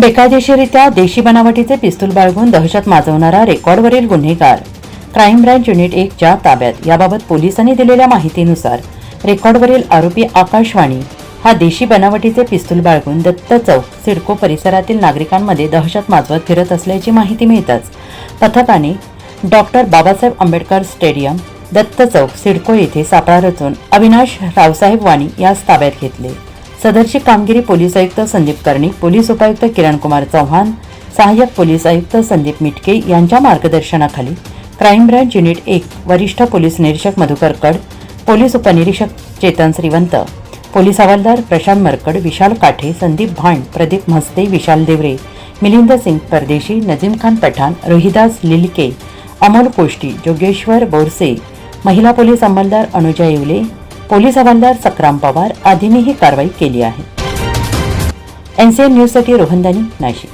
बेकायदेशीरित्या देशी बनावटीचे पिस्तूल बाळगून दहशत माजवणारा रेकॉर्डवरील गुन्हेगार. क्राईम ब्रँच युनिट एकच्या ताब्यात. याबाबत पोलिसांनी दिलेल्या माहितीनुसार रेकॉर्डवरील आरोपी आकाशवाणी हा देशी बनावटीचे पिस्तूल बाळगून दत्त चौक सिडको परिसरातील नागरिकांमध्ये दहशत माजवत फिरत असल्याची माहिती मिळताच पथकाने डॉक्टर बाबासाहेब आंबेडकर स्टेडियम दत्त चौक सिडको येथे सापळा रचून अविनाश रावसाहेब वाणी यास ताब्यात घेतले. सदरची कामगिरी पोलीस आयुक्त संदीप कर्णिक पोलीस उपायुक्त किरण कुमार चव्हाण सहाय्यक पोलीस आयुक्त संदीप मिटके यांच्या मार्गदर्शनाखाली क्राईम ब्रँच युनिट एक वरिष्ठ पोलीस निरीक्षक मधुकर कड पोलीस उपनिरीक्षक चेतन श्रीवंत पोलीस हवालदार प्रशांत मरकड विशाल काठे संदीप भांड प्रदीप म्हस्ते विशाल देवरे मिलिंद सिंग परदेशी नजीम खान पठाण रोहिदास लिलके अमोल कोष्टी जोगेश्वर बोरसे महिला पोलीस अंमलदार अनुजा येवले पोलीस हवालदार सक्राम पवार आदींनी ही कारवाई केली आहे. एनसीएन न्यूजसाठी रोहनदानी नाशिक.